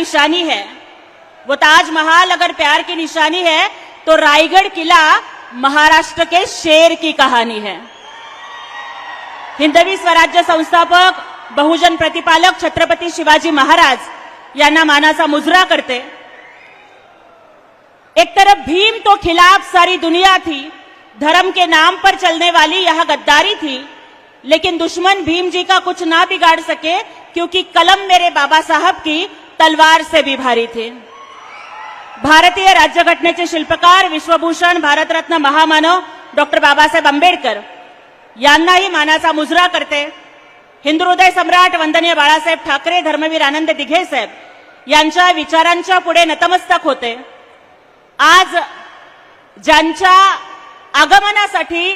निशानी है। वो ताजमहल अगर प्यार की निशानी है तो रायगढ़ किला महाराष्ट्र के शेर की कहानी है। हिंदवी स्वराज्य संस्थापक, बहुजन प्रतिपालक छत्रपती शिवाजी महाराज यांना मानाचा मुजरा करते। एक तरफ़ भीम तो खिलाफ सारी दुनिया थी, धर्म के नाम पर चलने वाली यह गद्दारी थी, लेकिन दुश्मन भीम जी का कुछ ना बिगाड़ सके, क्योंकि कलम मेरे बाबा साहब की तलवार से भी भारी थे। भारतीय राज्यघटनेचे शिल्पकार विश्वभूषण भारतरत्न महामानव डॉक्टर बाबासाहेब आंबेडकर यांनाही मानाचा मुजरा करते. हिंदू हृदय सम्राट वंदनीय बाळासाहेब ठाकरे धर्मवीर आनंद दिघे साहेब यांच्या विचारांच्या पुढे नतमस्तक होते. आज ज्यांच्या आगमनासाठी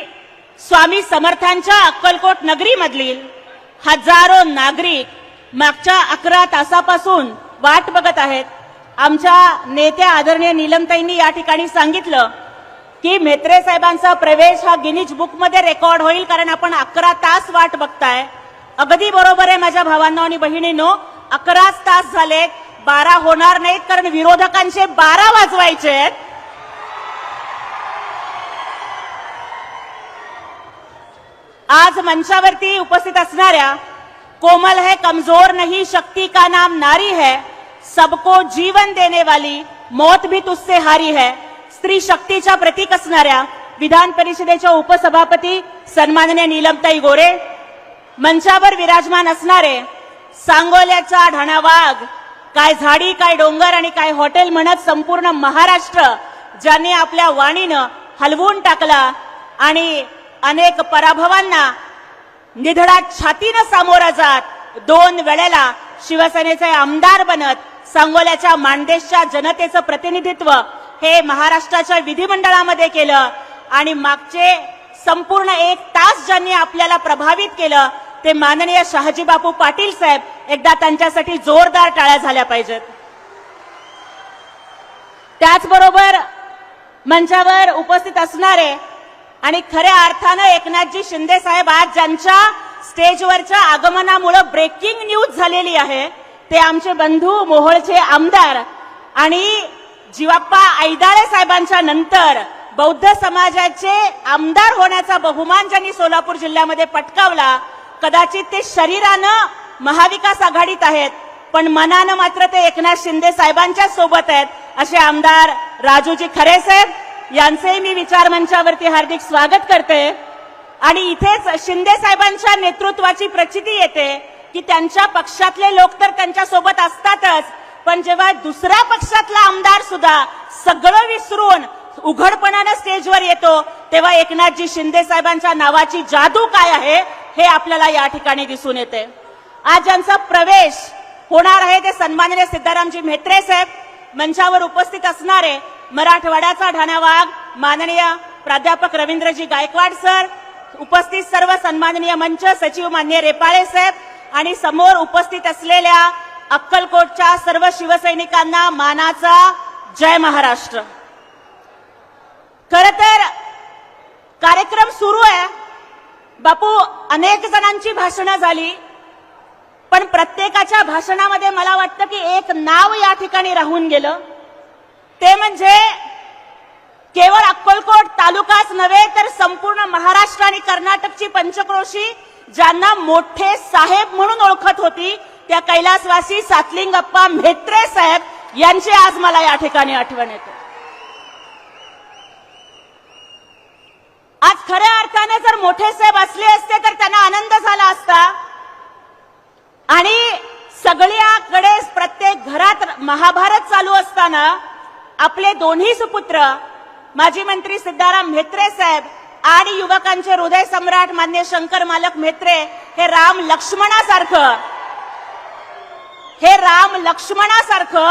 स्वामी समर्थांच्या अक्कलकोट नगरीमधील हजारो नागरिक मागच्या अकरा तासापासून वाट बघत आहेत. आमच्या नेत्या आदरणीय नीलमताईंनी या ठिकाणी सांगितलं की मेत्रे साहेबांचा प्रवेश हा गिनीज बुकमध्ये रेकॉर्ड होईल कारण आपण अकरा तास वाट बघताय. अगदी बरोबर आहे माझ्या भावांनो आणि बहिणींनो अकराच तास झाले बारा होणार नाहीत कारण विरोधकांचे बारा वाजवायचे आहेत. आज मंचावरती उपस्थित असणाऱ्या कोमल है कमजोर नहीं शक्ति का नाम नारी है सबको जीवन देने वाली मौत भी तुझसे हारी है। स्त्री शक्तीच्या प्रतीक असणाऱ्या विधान परिषदेच्या उपसभापती सन्माननीय नीलमताई गोरे मंचावर विराजमान असणारे सांगोल्याचा ढाणावाग काय झाडी काय डोंगर आणि काय हॉटेल म्हणत संपूर्ण महाराष्ट्र ज्यांनी आपल्या वाणीनं हलवून टाकला आणि अनेक पराभवांना निधडात छातीनं सामोरा जात दोन वेळेला शिवसेनेचे आमदार बनत सांगोल्याच्या मानदेशच्या जनतेचं प्रतिनिधित्व हे महाराष्ट्राच्या विधिमंडळामध्ये केलं आणि मागचे संपूर्ण एक तास ज्यांनी आपल्याला प्रभावित केलं ते माननीय शहाजी बापू पाटील साहेब एकदा त्यांच्यासाठी जोरदार टाळ्या झाल्या पाहिजेत. त्याचबरोबर मंचावर उपस्थित असणारे आणि खऱ्या अर्थानं एकनाथजी शिंदे साहेब आज ज्यांच्या स्टेजवरच्या आगमनामुळे ब्रेकिंग न्यूज झालेली आहे. ते आमचे बंधू मोहोळचे आमदार आणि जीवाप्पा ऐदाळे साहेबांच्या नंतर बौद्ध समाजाचे आमदार होण्याचा बहुमान ज्यांनी सोलापूर जिल्ह्यामध्ये पटकावला कदाचित ते शरीरानं महाविकास आघाडीत आहेत पण मनानं मात्र ते एकनाथ शिंदे साहेबांच्या सोबत आहेत असे आमदार राजूजी खरे साहेब. यांचेही मी विचार मंचावरती हार्दिक स्वागत करते. आणि इथेच शिंदे साहेबांच्या नेतृत्वाची प्रचिती येते की त्यांच्या पक्षातले लोक तर त्यांच्यासोबत असतातच पण जेव्हा दुसऱ्या पक्षातला आमदार सुद्धा सगळं विसरून उघडपणानं स्टेजवर येतो तेव्हा एकनाथजी शिंदे साहेबांच्या नावाची जादू काय आहे हे आपल्याला या ठिकाणी दिसून येते. आज ज्यांचा प्रवेश होणार आहे ते सन्माननीय सिद्धारामजी म्हेत्रे साहेब मंचावर उपस्थित असणारे मराठवाड्याचा ढाणावाग माननीय प्राध्यापक रवींद्रजी गायकवाड सर उपस्थित सर्व सन्माननीय मंच सचिव मान्य रेपाळे साहेब आणि समोर उपस्थित असलेल्या अक्कलकोटच्या सर्व शिवसैनिकांना मानाचा जय महाराष्ट्र. खर तर कार्यक्रम सुरू आहे. बापू अनेक जणांची भाषणं झाली पण प्रत्येकाच्या भाषणामध्ये मला वाटतं की एक नाव या ठिकाणी राहून गेलं. ते म्हणजे केवळ अक्कलकोट तालुकाच नव्हे तर संपूर्ण महाराष्ट्र आणि कर्नाटकची पंचक्रोशी ज्यांना मोठे साहेब म्हणून ओळखत होती त्या कैलासवासी सातलिंगप्पा म्हेत्रे साहेब यांची आज मला या ठिकाणी आठवण येते. आज खऱ्या अर्थाने जर मोठे साहेब असले असते तर त्यांना आनंद झाला असता. आणि सगळ्याकडे प्रत्येक घरात महाभारत चालू असताना आपले दोन्ही सुपुत्र माजी मंत्री सिद्धाराम म्हेत्रे साहेब आणि युवकांचे हृदय सम्राट मान्य शंकर मालक म्हेत्रे हे राम लक्ष्मणासारखं हे राम लक्ष्मणासारखं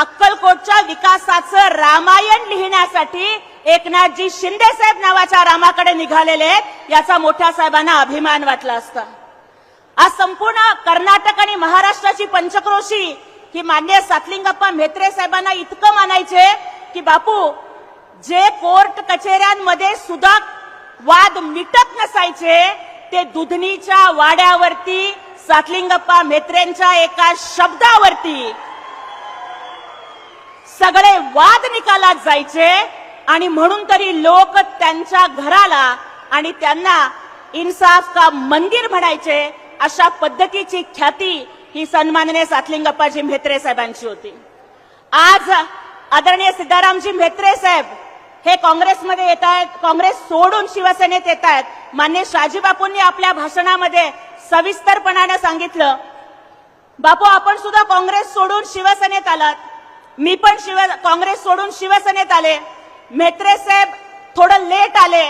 अक्कलकोटच्या विकासाचं रामायण लिहिण्यासाठी एकनाथजी शिंदे साहेब नावाच्या रामाकडे निघालेले आहेत. याचा मोठ्या साहेबांना अभिमान वाटला असता. आज संपूर्ण कर्नाटक आणि महाराष्ट्राची पंचक्रोशी ही मान्य सातलिंगप्पा म्हेत्रे साहेबांना इतकं मानायचे की बापू जे कोर्ट कचेऱ्यांमध्ये सुद्धा वाद मिटत नसायचे ते दुधनीच्या वाड्यावरती सातलिंगप्पा मेत्रेंच्या एका शब्दावरती सगळे वाद निकालात जायचे आणि म्हणून तरी लोक त्यांच्या घराला आणि त्यांना इन्साफ का मंदिर म्हणायचे अशा पद्धतीची ख्याती ही सन्माननीय सातलिंगप्पाजी म्हेत्रे साहेबांची होती. आज आदरणीय सिद्धारामजी म्हेत्रे साहेब हे काँग्रेसमध्ये येत आहेत काँग्रेस सोडून शिवसेनेत येत आहेत. मान्य शाजीबापूंनी आपल्या भाषणामध्ये सविस्तरपणाने सांगितलं बापू आपण सुद्धा काँग्रेस सोडून शिवसेनेत आलात. मी पण शिव काँग्रेस सोडून शिवसेनेत आले. म्हेत्रे साहेब थोडं लेट आले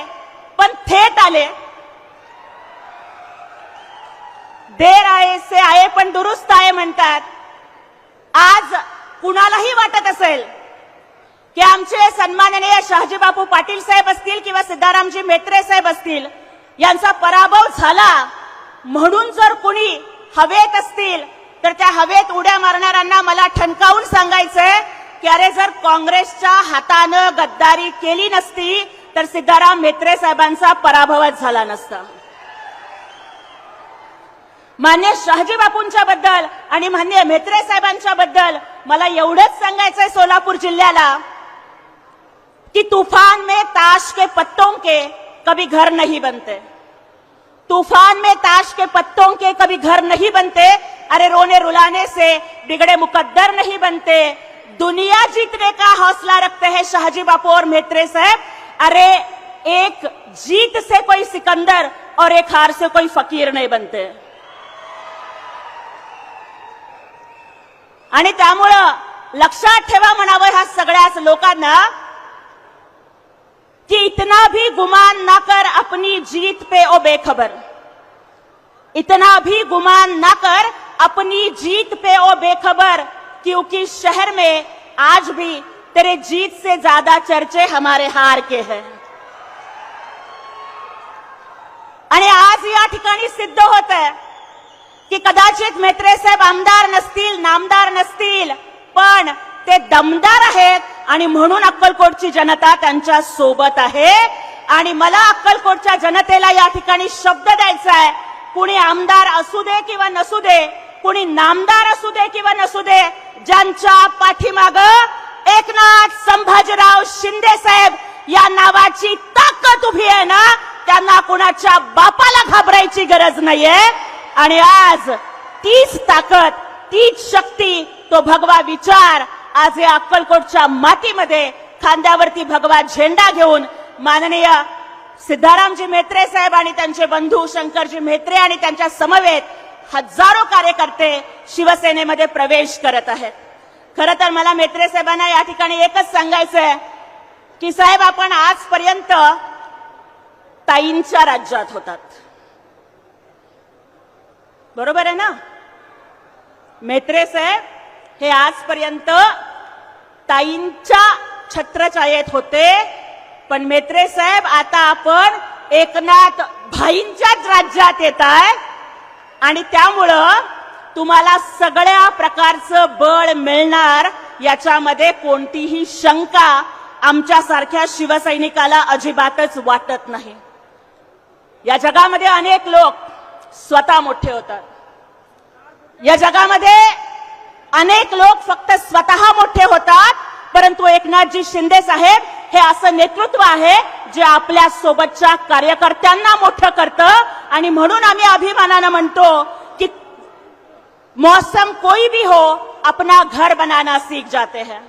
पण थेट आले. देर आहे से आहे पण दुरुस्त आहे म्हणतात. आज कुणालाही वाटत असेल की आमचे सन्माननीय शहाजीबापू पाटील साहेब असतील किंवा सिद्धारामजी मेत्रे साहेब असतील यांचा पराभव झाला. म्हणून जर कुणी हवेत असतील तर त्या हवेत उड्या मारणाऱ्यांना मला ठणकावून सांगायचंय की अरे जर काँग्रेसच्या हातानं गद्दारी केली नसती तर सिद्धाराम मेत्रे साहेबांचा पराभवच झाला नसता. मान्य शहाजी बापूंच्या बद्दल आणि मान्य म्हेत्रे साहेबांच्या बद्दल मला एवढंच सांगायचंय सोलापूर जिल्ह्याला. कि तूफान में ताश के पत्तों के कभी घर नहीं बनते। तूफान में ताश के पत्तों के कभी घर नहीं बनते। अरे रोने रुलाने से बिगड़े मुकद्दर नहीं बनते। दुनिया जीतने का हौसला रखते हैं शाहजी बापू और मेत्रे साहब। अरे एक जीत से कोई सिकंदर और एक हार से कोई फकीर नहीं बनते। आणि त्यामुळं लक्षात ठेवा म्हणावं ह्या सगळ्याच लोकांना कि इतना भी गुमान ना कर अपनी जीत पे, ओ बेखबर। इतना भी गुमान ना कर अपनी जीत पे, ओ बेखबर, क्योंकि शहर में आज भी तेरे जीत से ज़्यादा चर्चे हमारे हार के हैं। आणि आज या ठिकाणी सिद्ध होत आहे की कदाचित मेत्रे साहेब आमदार नसतील नामदार नसतील पण ते दमदार आहेत आणि म्हणून अक्कलकोटची जनता त्यांच्यासोबत आहे. आणि मला अक्कलकोटच्या जनतेला या ठिकाणी शब्द द्यायचा आहे. कुणी आमदार असू दे किंवा नसू दे कुणी नामदार असू दे किंवा नसू दे ज्यांच्या पाठीमाग एकनाथ संभाजीराव शिंदे साहेब या नावाची ताकद उभी आहे ना त्यांना कुणाच्या बापाला घाबरायची गरज नाहीये. आणि आज तीच ताकद तीच शक्ती तो भगवा विचार आज या अक्कलकोटच्या मातीमध्ये खांद्यावरती भगवा झेंडा घेऊन माननीय सिद्धारामजी मेत्रे साहेब आणि त्यांचे बंधू शंकरजी मेत्रे आणि त्यांच्या समवेत हजारो कार्यकर्ते शिवसेनेमध्ये प्रवेश करत आहेत. खरं तर मला मेत्रे साहेबांना या ठिकाणी एकच सांगायचंय की साहेब आपण आजपर्यंत ताईंच्या राज्यात होतात. बरोबर आहे ना? मेत्रे साहेब हे आजपर्यंत ताईंच्या छत्रछायेत होते. पण मेत्रे साहेब आता आपण एकनाथ भाईंच्याच राज्यात येत आहे. आणि त्यामुळं तुम्हाला सगळ्या प्रकारचं बळ मिळणार याच्यामध्ये कोणतीही शंका आमच्यासारख्या शिवसैनिकाला अजिबातच वाटत नाही. या जगामध्ये अनेक लोक स्वतः मोठे होतात. या जगामध्ये अनेक लोक फक्त स्वतः मोठे होतात परंतु एकनाथजी शिंदे साहेब हे असं नेतृत्व आहे जे आपल्या सोबतच्या कार्यकर्त्यांना मोठं करतं. आणि म्हणून आम्ही अभिमानानं म्हणतो की मौसम कोई भी हो अपना घर बनाना सीख जाते हैं.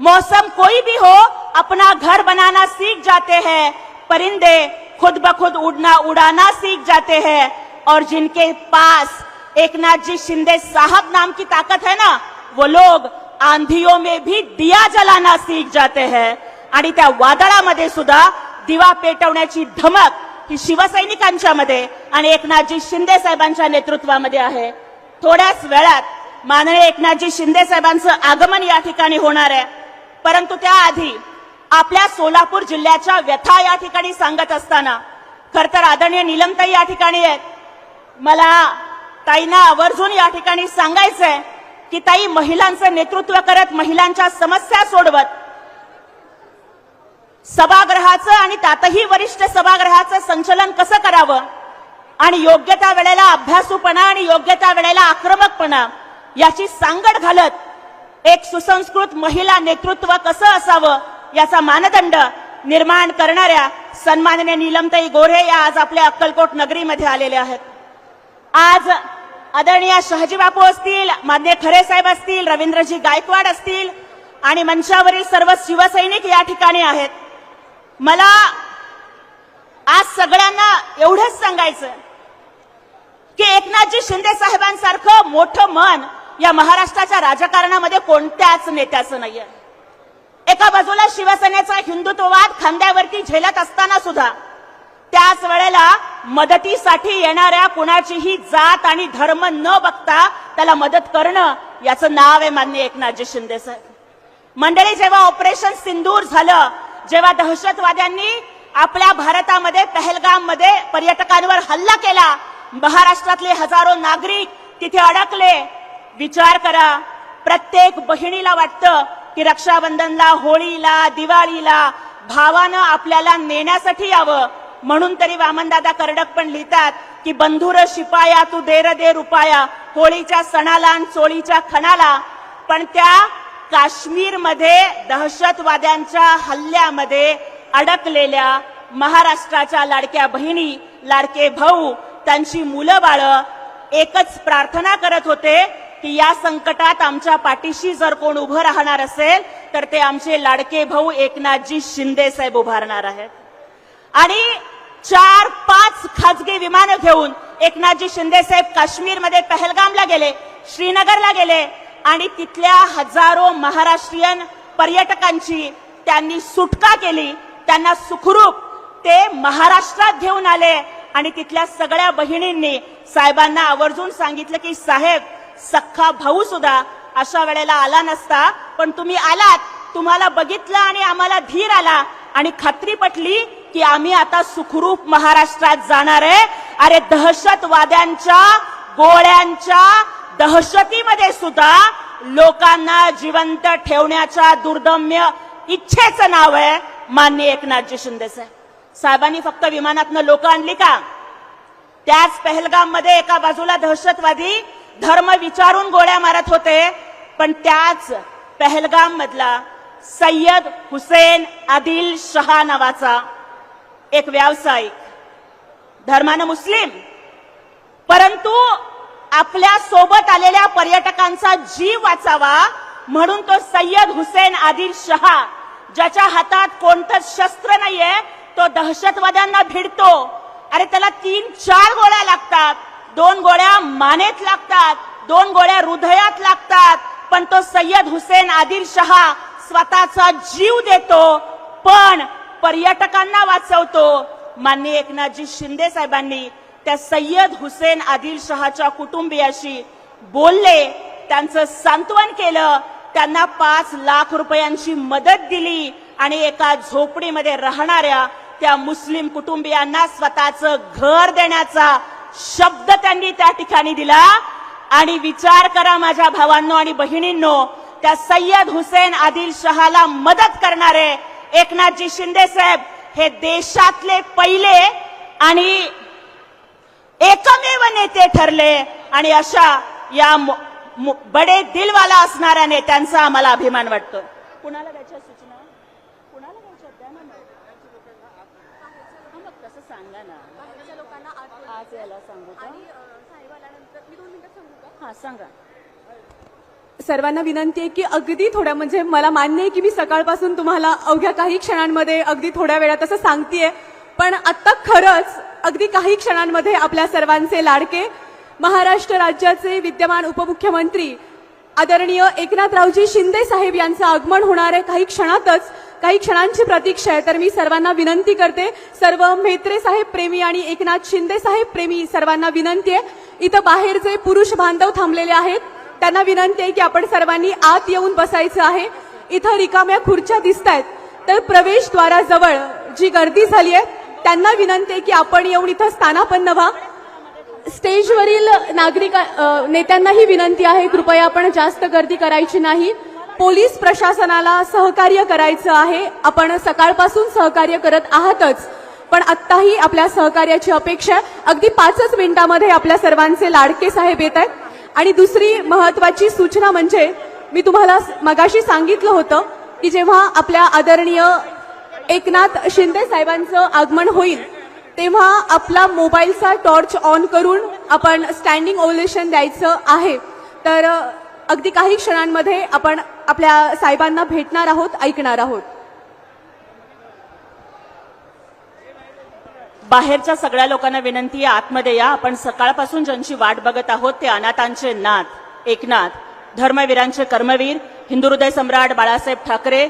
मौसम कोई भी हो अपना घर बनाना सीख जाते हैं. परिंदे खुद ब खुद उड़ना उड़ाना सीख जाते हैं. और जिनके पास एकनाथ जी शिंदे साहब नाम की ताकत है ना? वो लोग आंधियों में भी दिया जलाना सीख जाते हैं। आणि त्या वादळामध्ये सुद्धा दिवा पेटवण्याची धमक ही शिवसैनिकांच्या मध्ये आणि एकनाथजी शिंदे साहेबांच्या नेतृत्वामध्ये आहे. थोड्याच वेळात माननीय एकनाथजी शिंदे साहेबांचं आगमन या ठिकाणी होणार आहे. परंतु त्याआधी आपल्या सोलापूर जिल्ह्याच्या व्यथा या ठिकाणी सांगत असताना खर तर आदरणीय निलमताई या ठिकाणी आहेत. मला ताईंना आवर्जून या ठिकाणी सांगायचंय की ताई महिलांचं नेतृत्व करत महिलांच्या समस्या सोडवत. सभागृहाचं आणि त्यातही वरिष्ठ सभागृहाचं संचलन कसं करावं? आणि योग्य त्या वेळेला अभ्यासूपणा आणि योग्य त्या वेळेला आक्रमकपणा याची सांगड घालत एक सुसंस्कृत महिला नेतृत्व कसं असावं याचा मानदंड निर्माण करणाऱ्या सन्माननीय नीलमताई गोरे या आज आपल्या अक्कलकोट नगरीमध्ये आलेल्या आहेत. आज आदरणीय शहाजी बापू असतील मान्य खरे साहेब असतील रवींद्रजी गायकवाड असतील आणि मंचावरील सर्व शिवसैनिक या ठिकाणी आहेत. मला आज सगळ्यांना एवढंच सांगायचं की एकनाथजी शिंदे साहेबांसारखं मोठं मन या महाराष्ट्राच्या राजकारणामध्ये कोणत्याच नेत्याचं नाहीये. एका बाजूला शिवसेनेचा हिंदुत्ववाद खांद्यावरती झेलत असताना सुद्धा त्याच वेळेला मदतीसाठी येणाऱ्या कुणाचीही जात आणि धर्म न बघता त्याला मदत करणं याचं नाव आहे मान्य एकनाथजी शिंदे साहेब. मंडळी जेव्हा ऑपरेशन सिंदूर झालं जेव्हा दहशतवाद्यांनी आपल्या भारतामध्ये पहलगाममध्ये पर्यटकांवर हल्ला केला महाराष्ट्रातले हजारो नागरिक तिथे अडकले. विचार करा प्रत्येक बहिणीला वाटतं की रक्षाबंधनला होळीला दिवाळीला भावानं आपल्याला नेण्यासाठी यावं. म्हणून तरी वामनदादा कर्डक पण लिहितात की बंधुर शिपाया तू देर दे रुपाया होळीच्या सणाला आणि चोळीच्या खणाला. पण त्या काश्मीरमध्ये दहशतवाद्यांच्या हल्ल्यामध्ये अडकलेल्या महाराष्ट्राच्या लाडक्या बहिणी लाडके भाऊ त्यांची मुलं बाळं एकच प्रार्थना करत होते की या संकटात आमच्या पाठीशी जर कोण उभं राहणार असेल तर ते आमचे लाडके भाऊ एकनाथजी शिंदे साहेब उभारणार आहेत. आणि चार पाच खाजगी विमानं घेऊन एकनाथजी शिंदे साहेब काश्मीरमध्ये पहलगामला गेले श्रीनगरला गेले आणि तिथल्या हजारो महाराष्ट्रीयन पर्यटकांची त्यांनी सुटका केली त्यांना सुखरूप ते महाराष्ट्रात घेऊन आले आणि तिथल्या सगळ्या बहिणींनी साहेबांना आवर्जून सांगितलं की साहेब सख्खा भाऊ सुद्धा अशा वेळेला आला नसता पण तुम्ही आलात तुम्हाला बघितलं आणि आम्हाला धीर आला आणि खात्री पटली की आम्ही आता सुखरूप महाराष्ट्रात जाणार आहे. अरे दहशतवाद्यांच्या गोळ्यांच्या दहशतीमध्ये सुद्धा लोकांना जिवंत ठेवण्याच्या दुर्दम्य इच्छेचं नाव आहे. मान्य एकनाथजी शिंदे साहेब. साहेबांनी फक्त विमानातनं लोक आणली का? त्याच पहलगाममध्ये एका बाजूला दहशतवादी धर्म विचारून गोळ्या मारत होते. पण त्याच पहलगाम मधला सय्यद हुसेन आदिल शहा नावाचा एक व्यावसायिक धर्मानं मुस्लिम परंतु आपल्यासोबत आलेल्या पर्यटकांचा जीव वाचावा म्हणून तो सय्यद हुसेन आदिल शहा ज्याच्या हातात कोणतंच शस्त्र नाहीये तो दहशतवाद्यांना भिडतो. अरे त्याला तीन चार गोळ्या लागतात. दोन गोळ्या मानेत लागतात दोन गोळ्या हृदयात लागतात पण तो सय्यद हुसेन आदिल शहा स्वतःचा जीव देतो. पण पर्यटकांना वाचवतो. माननीय एकनाथजी शिंदे साहेबांनी त्या सय्यद हुसेन आदिल शहाच्या कुटुंबियाशी बोलले. त्यांचं सांत्वन केलं. त्यांना पाच लाख रुपयांची मदत दिली आणि एका झोपडीमध्ये राहणाऱ्या त्या मुस्लिम कुटुंबियांना स्वतःचं घर देण्याचा शब्द त्यांनी त्या ठिकाणी दिला. आणि विचार करा माझ्या भावांनो आणि बहिणींनो त्या सय्यद हुसेन आदिल शहाला मदत करणारे एकनाथजी शिंदे साहेब हे देशातले पहिले आणि एकमेव नेते ठरले आणि अशा या बडे दिलवाला असणाऱ्या नेत्यांचा आम्हाला अभिमान वाटतो. कुणाला द्यायच्या सूचना? कुणाला तसं सांगा ना. लोकांना. आज याला सांगू का? आणि अ, साहेब आल्यानंतर मी दोन मिनिटं सांगू का? हा सांगा. सर्वांना विनंती आहे की अगदी थोड्या म्हणजे मला मान्य आहे की मी सकाळपासून तुम्हाला अवघ्या काही क्षणांमध्ये अगदी थोड्या वेळात असं सांगतेय पण आत्ता खरंच अगदी काही क्षणांमध्ये आपल्या सर्वांचे लाडके महाराष्ट्र राज्याचे विद्यमान उपमुख्यमंत्री आदरणीय एकनाथरावजी शिंदे साहेब यांचं आगमन होणार आहे. काही क्षणातच काही क्षणांची प्रतीक्षा आहे. तर मी सर्वांना विनंती करते सर्व म्हेत्रे साहेब प्रेमी आणि एकनाथ शिंदे साहेब प्रेमी सर्वांना विनंती आहे. इथं बाहेर जे पुरुष बांधव थांबलेले आहेत त्यांना विनंती आहे की आपण सर्वांनी आत येऊन बसायचं आहे. इथं रिकाम्या खुर्च्या दिसत आहेत तर प्रवेशद्वाराजवळ जी गर्दी झाली आहे त्यांना विनंती आहे की आपण येऊन इथं स्थानापन्न व्हा. स्टेजवरील नागरिक नेत्यांनाही विनंती आहे कृपया आपण जास्त गर्दी करायची नाही. पोलीस प्रशासनाला सहकार्य करायचं आहे. आपण सकाळपासून सहकार्य करत आहातच पण आत्ताही आपल्या सहकार्याची अपेक्षा आहे. अगदी पाचच मिनिटामध्ये आपल्या सर्वांचे लाडके साहेब येत आहेत. आणि दुसरी महत्वाची सूचना म्हणजे मी तुम्हाला मगाशी सांगितलं होतं की जेव्हा आपल्या आदरणीय एकनाथ शिंदे साहेबांचं आगमन होईल तेव्हा आपला मोबाईलचा टॉर्च ऑन करून आपण स्टँडिंग ओव्हलेशन द्यायचं आहे. तर अगदी काही क्षणांमध्ये आपण आपल्या साहेबांना भेटणार आहोत ऐकणार आहोत. बाहेरच्या सगळ्या लोकांना विनंती आहे आतमध्ये या. आपण सकाळपासून ज्यांची वाट बघत आहोत ते अनाथांचे नाथ एकनाथ धर्मवीरांचे कर्मवीर हिंदू हृदय सम्राट बाळासाहेब ठाकरे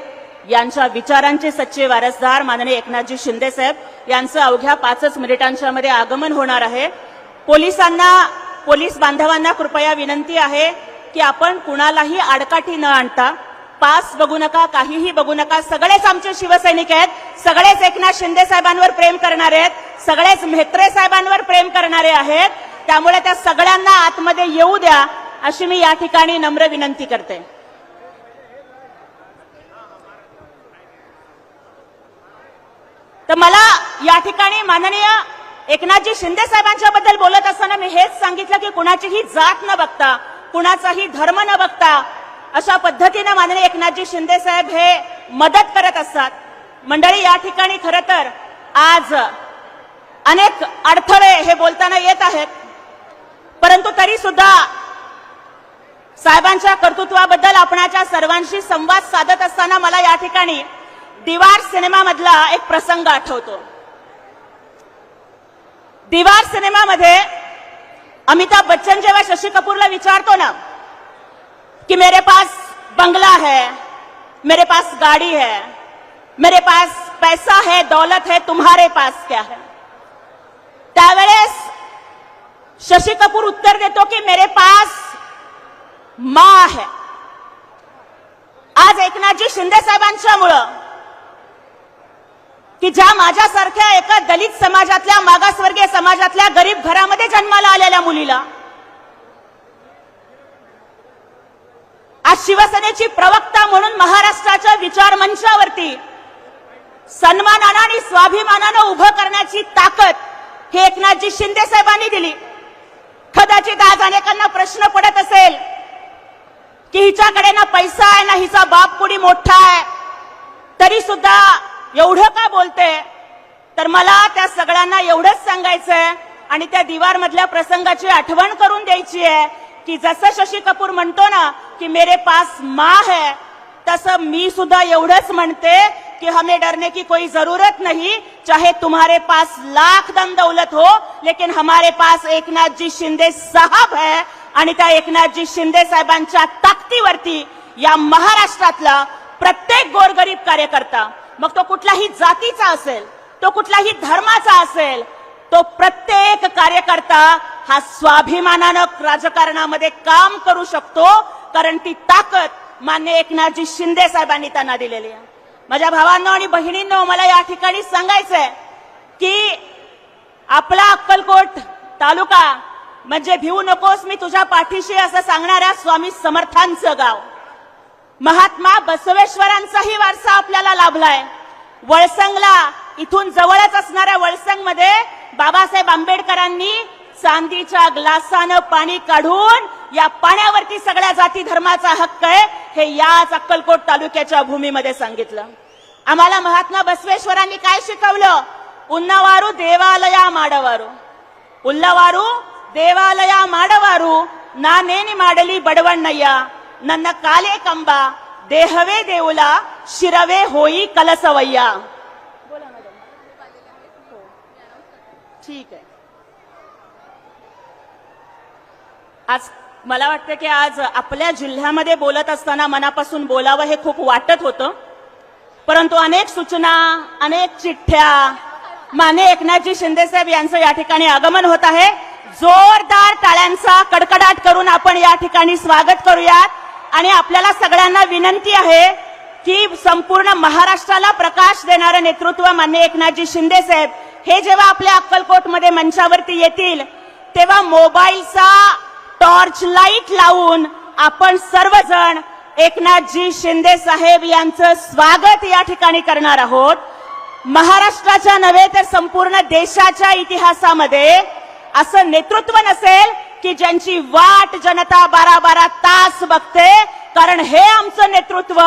यांच्या विचारांचे सच्चे वारसदार माननीय एकनाथजी शिंदे साहेब यांचं अवघ्या पाचच मिनिटांच्या मध्ये आगमन होणार आहे. पोलिसांना पोलीस बांधवांना कृपया विनंती आहे की आपण कुणालाही आडकाठी न आणता पास बघू नका काहीही बघू नका. सगळेच आमचे शिवसैनिक आहेत. सगळेच एकनाथ शिंदे साहेबांवर प्रेम करणारे आहेत. सगळेच म्हेत्रे साहेबांवर प्रेम करणारे आहेत. त्यामुळे त्या सगळ्यांना आतमध्ये येऊ द्या अशी मी या ठिकाणी नम्र विनंती करते. तर मला या ठिकाणी माननीय एकनाथजी शिंदे साहेबांच्या बद्दल बोलत असताना मी हेच सांगितलं की कुणाचीही जात न बघता कुणाचाही धर्म न बघता अशा पद्धतीनं माननीय एकनाथजी शिंदे साहेब हे मदत करत असतात. मंडळी या ठिकाणी खरं तर आज अनेक अडथळे हे बोलताना येत आहेत. परंतु तरी सुद्धा साहेबांच्या कर्तृत्वाबद्दल आपणाच्या सर्वांशी संवाद साधत असताना मला या ठिकाणी दिवार सिनेमामधला एक प्रसंग आठवतो. दिवार सिनेमामध्ये अमिताभ बच्चन जेव्हा शशी कपूरला विचारतो ना कि मेरे पास बंगला है, मेरे पास गाड़ी है, मेरे पास पैसा है, दौलत है, तुम्हारे पास क्या है? त्यावेळेस शशी कपूर उत्तर देतो की मेरे पास माँ है। आज एकनाथजी शिंदे साहेबांच्यामुळं की ज्या माझ्यासारख्या एका दलित समाजातल्या मागासवर्गीय समाजातल्या गरीब घर घरामध्ये जन्माला आलेल्या मुलीला आज शिवसेनेची प्रवक्ता म्हणून महाराष्ट्राच्या विचार मंचावरती सन्मानानं आणि स्वाभिमानानं उभं करण्याची ताकद हे एकनाथजी शिंदे साहेबांनी दिली. कदाचित आज अनेकांना प्रश्न पडत असेल की हिच्याकडे ना पैसा आहे ना हिचा बाप कुणी मोठा आहे तरी सुद्धा एवढं का बोलते? तर मला त्या सगळ्यांना एवढंच सांगायचंय आणि त्या दिवार मधल्या प्रसंगाची आठवण करून द्यायची आहे की जसं शशी कपूर म्हणतो ना की मेरे पास माँ है तसं मी सुद्धा एवढंच म्हणते कि हमें डरने की कोई जरूरत नहीं चाहे तुम्हारे पास लाख दन दौलत हो लेकिन हमारे पास एकनाथ जी शिंदे साहब है आणि त्या एकनाथजी शिंदे साहेबांच्या ताकदीवरती या महाराष्ट्रातला प्रत्येक गोरगरीब कार्यकर्ता मग तो कुठल्याही जातीचा असेल तो कुठलाही धर्माचा असेल तो प्रत्येक कार्यकर्ता हा स्वाभिमानानं राजकारणामध्ये काम करू शकतो कारण ती ताकद मान्य एकनाथजी शिंदे साहेबांनी त्यांना दिलेली आहे. माझ्या भावांनो आणि बहिणींनो मला या ठिकाणी सांगायचंय की आपला अक्कलकोट तालुका म्हणजे भिवू नकोस मी तुझ्या पाठीशी असं सांगणाऱ्या स्वामी समर्थांचं गाव. महात्मा बसवेश्वरांचाही वारसा आपल्याला लाभलाय. वळसंगला इथून जवळच असणाऱ्या वळसंगमध्ये बाबासाहेब आंबेडकरांनी चांदीच्या ग्लासानं पाणी काढून या पाण्यावरती सगळ्या जाती धर्माचा हक्क आहे हे याच अक्कलकोट तालुक्याच्या भूमीमध्ये सांगितलं आम्हाला महात्मा बसवेश्वरांनी काय शिकवलं उन्नवारू देवालया माडवारू ಉಲ್ಲವಾರು ದೇವಾಲಯ ಮಾಡವಾರು ನಾನೇನಿ ಮಾಡಲಿ ಬಡವಣ್ಣಯ್ಯ ನನ್ನ ಕಾಲೇ ಕಂಬ ದೇಹವೇ ದೇವುಲ ಶಿರವೇ ಹೋಯಿ ಕಲಸವಯ್ಯ ठीक आहे. आज मला वाटतं की आज आपल्या जिल्ह्यामध्ये बोलत असताना मनापासून बोलावं हे खूप वाटत होतं. परंतु अनेक सूचना अनेक चिठ्ठ्या माने एकनाथजी शिंदेसाहेब यांचं या ठिकाणी आगमन होत आहे. जोरदार टाळ्यांचा कडकडाट करून आपण या ठिकाणी स्वागत करूयात. आणि आपल्याला सगळ्यांना विनंती आहे की संपूर्ण महाराष्ट्राला प्रकाश देणारं नेतृत्व मान्य एकनाथजी शिंदेसाहेब हे जेव्हा आपल्या अक्कलकोटमध्ये मंचावरती येतील तेव्हा मोबाईलचा टॉर्च लाइट लावून आपण सर्वजण एकनाथजी शिंदे साहेब यांचं स्वागत या ठिकाणी करणार आहोत. महाराष्ट्राच्या नव्हे तर संपूर्ण देशाच्या इतिहासामध्ये असं नेतृत्व नसेल की ज्यांची वाट जनता बारा बारा तास बघते कारण हे आमचं नेतृत्व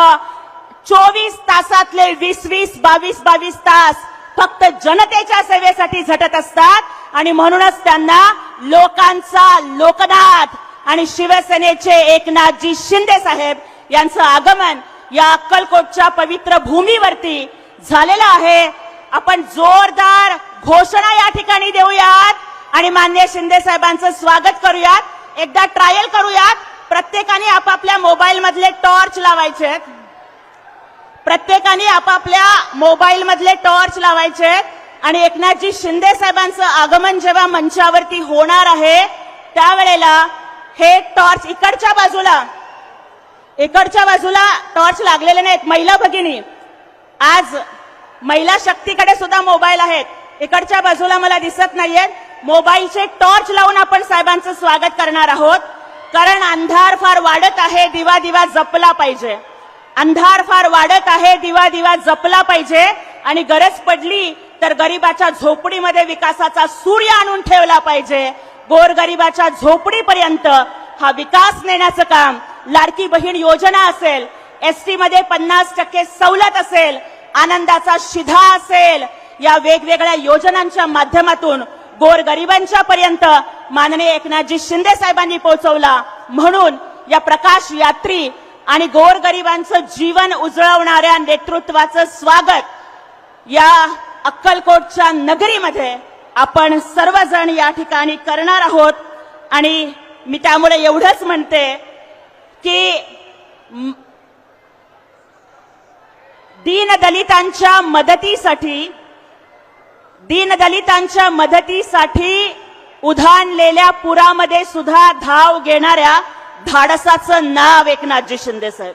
चोवीस तासातले वीस वीस बावीस बावीस तास फक्त जनतेच्या सेवेसाठी झटत असतात आणि म्हणूनच त्यांना लोकांचा लोकनाथ आणि शिवसेनेचे एकनाथजी शिंदे साहेब यांचं आगमन या अक्कलकोटच्या पवित्र भूमीवरती झालेलं आहे. आपण जोरदार घोषणा या ठिकाणी देऊयात आणि मान्य शिंदे साहेबांचं स्वागत करूयात. एकदा ट्रायल करूयात. प्रत्येकाने आपापल्या मोबाईल मधले टॉर्च लावायचे प्रत्येकाने आपापल्या मोबाईल मधले टॉर्च लावायचे आणि एकनाथजी शिंदे साहेबांचं आगमन जेव्हा मंचावरती होणार आहे त्यावेळेला हे टॉर्च इकडच्या बाजूला इकडच्या बाजूला टॉर्च लागलेले नाहीत महिला भगिनी. आज महिला शक्तीकडे सुद्धा मोबाईल आहेत. इकडच्या बाजूला मला दिसत नाहीयेत मोबाईलचे टॉर्च लावून आपण साहेबांचं स्वागत करणार आहोत. कारण अंधार फार वाढत आहे दिवा दिवा जपला पाहिजे. अंधार फार वाढत आहे दिवा दिवा जपला पाहिजे. आणि गरज पडली तर गरीबाच्या झोपडीमध्ये विकासाचा सूर्य आणून ठेवला पाहिजे. गोरगरीबाच्या झोपडीपर्यंत हा विकास नेण्याचं काम लाडकी बहीण योजना असेल एसटी मध्ये पन्नास टक्के सवलत असेल आनंदाचा शिधा असेल या वेगवेगळ्या योजनांच्या माध्यमातून गोरगरिबांच्या पर्यंत माननीय एकनाथजी शिंदे साहेबांनी पोहोचवला. म्हणून या प्रकाश यात्री आणि गोरगरिबांचं जीवन उजळवणाऱ्या नेतृत्वाचं स्वागत या अक्कलकोटच्या नगरीमध्ये आपण सर्वजण या ठिकाणी करणार आहोत. आणि मी त्यामुळे एवढंच म्हणते की दीनदलितांच्या मदतीसाठी दीनदलितांच्या मदतीसाठी उधाणलेल्या पुरामध्ये सुद्धा धाव घेणाऱ्या धाडसाचं नाव एकनाथजी शिंदे साहेब.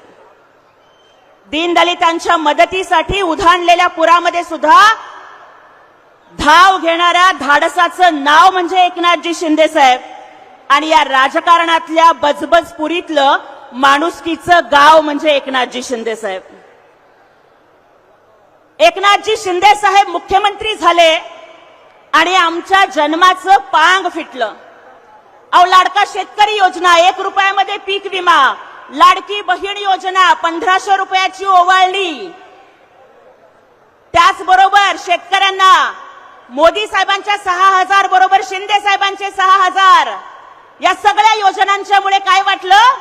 दीनदलितांच्या मदतीसाठी उधाणलेल्या पुरामध्ये सुद्धा धाव घेणाऱ्या धाडसाचं नाव म्हणजे एकनाथजी शिंदे साहेब. आणि या राजकारणातल्या बजबजपुरीतलं माणुसकीचं गाव म्हणजे एकनाथजी शिंदे साहेब. एकनाथजी शिंदे साहेब मुख्यमंत्री झाले आणि आमच्या जन्माचं पांग फिटलं. अहो लाडका शेतकरी योजना एक रुपयामध्ये पीक विमा लाडकी बहीण योजना पंधराशे रुपयाची ओवाळणी. त्याचबरोबर शेतकऱ्यांना मोदी साहेबांच्या सहा हजार बरोबर शिंदे साहेबांचे सहा हजार या सगळ्या योजनांच्यामुळे काय वाटलं?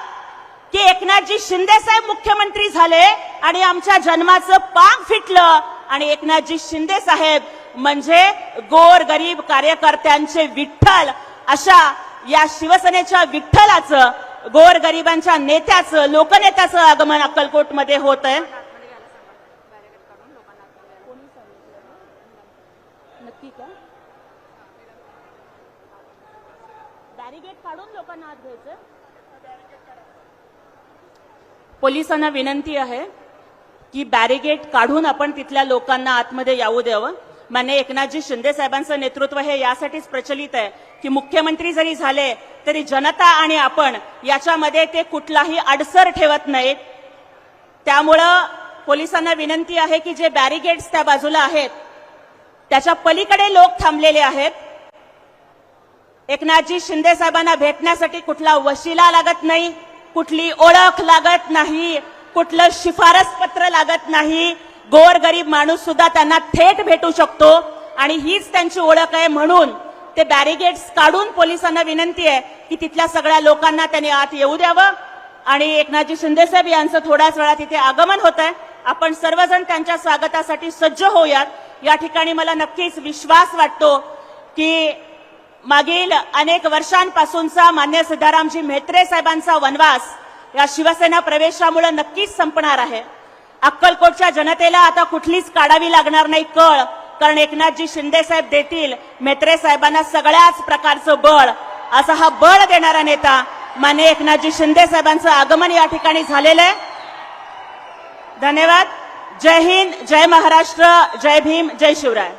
की एकनाथजी शिंदे साहेब मुख्यमंत्री झाले आणि आमच्या जन्माचं पांग फिटलं आणि एकनाथजी शिंदे साहेब म्हणजे गोर गरीब कार्यकर्त्यांचे विठ्ठल अशा या शिवसेनेच्या विठ्ठलाचं गोर गरिबांच्या नेत्याचं लोकनेत्याचं आगमन अक्कलकोटमध्ये होत आहे. नक्की का? बॅरिगेट काढून लोकांना आत घ्यायचं? पोलिसांना विनंती आहे की बॅरिगेट काढून आपण तिथल्या लोकांना आतमध्ये येऊ द्यावं. मान्य एकनाथजी शिंदे साहेबांचं नेतृत्व हे यासाठीच प्रचलित आहे. की मुख्यमंत्री जरी झाले तरी जनता आणि आपण याच्यामध्ये ते कुठलाही अडसर ठेवत नाहीत. त्यामुळं पोलिसांना विनंती आहे की जे बॅरिगेट्स त्या बाजूला आहेत त्याच्या पलीकडे लोक थांबलेले आहेत. एकनाथजी शिंदे साहेबांना भेटण्यासाठी कुठला वशिला लागत नाही कुठली ओळख लागत नाही कुठलं शिफारस पत्र लागत नाही. गोर गरीब माणूस सुद्धा त्यांना थेट भेटू शकतो आणि हीच त्यांची ओळख आहे म्हणून ते बॅरिगेट्स काढून पोलिसांना विनंती आहे की तिथल्या सगळ्या लोकांना त्यांनी आत येऊ द्यावं. आणि एकनाथजी शिंदेसाहेब यांचं थोड्याच वेळात इथे आगमन होत आहे. आपण सर्वजण त्यांच्या स्वागतासाठी सज्ज होऊयात. या ठिकाणी मला नक्कीच विश्वास वाटतो की मागील अनेक वर्षांपासूनचा मान्य सिद्धारामजी म्हेत्रे साहेबांचा वनवास या शिवसेना प्रवेशामुळे नक्कीच संपणार आहे. अक्कलकोटच्या जनतेला आता कुठलीच काढावी लागणार नाही कळ. कारण एकनाथजी शिंदे साहेब देतील मेत्रे साहेबांना सगळ्याच प्रकारचं बळ. असा हा बळ देणारा नेता माने एकनाथजी शिंदे साहेबांचं आगमन या ठिकाणी झालेलं आहे. धन्यवाद. जय हिंद जय महाराष्ट्र जय भीम जय शिवराय.